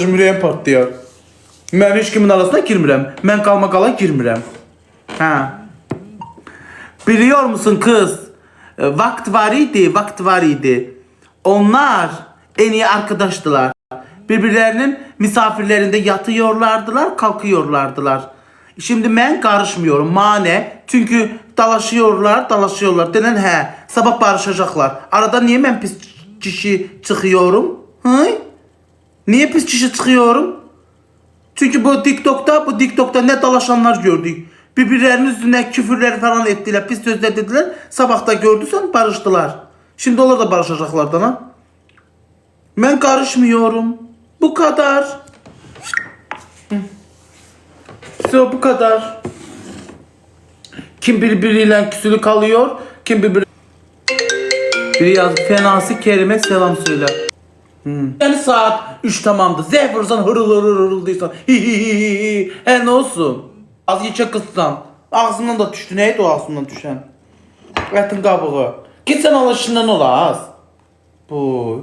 Ürəyim partlayar. Mən heç kimin arasına girmirəm. Mən qalmaqala girmirəm. Hə. Biliyor musun kız? E, Vakt var idi, vakt var idi. Onlar en iyi arkadaştılar. Birbirlerinin misafirlerinde yatıyorlardılar, kalkıyorlardılar. Şimdi ben karışmıyorum. Mane. Çünkü dalaşıyorlar, dalaşıyorlar. Denen he. Sabah barışacaklar. Arada niye ben pis kişi çıkıyorum? Hı? Niye pis kişi çıkıyorum? Çünkü bu TikTok'ta, bu TikTok'ta ne dalaşanlar gördük. Birbirlerinin üstüne küfürler falan ettiler, pis sözler dediler. Sabah da gördüysen barıştılar. Şimdi onlar da barışacaklar da ha. Ben karışmıyorum. Bu kadar. İşte bu kadar. Kim birbiriyle küsülü kalıyor, kim birbiri... Biri yaz, fenası Kerim'e selam söyle. Yani saat 3 tamamdı. Zeh vursan hırıl hırıl hırıldıysan. He ne olsun? Az geçe kıssan. Ağzından da düştü. Neydi o ağzından düşen? Etin kabuğu. Git sen alışından ol az. Bu.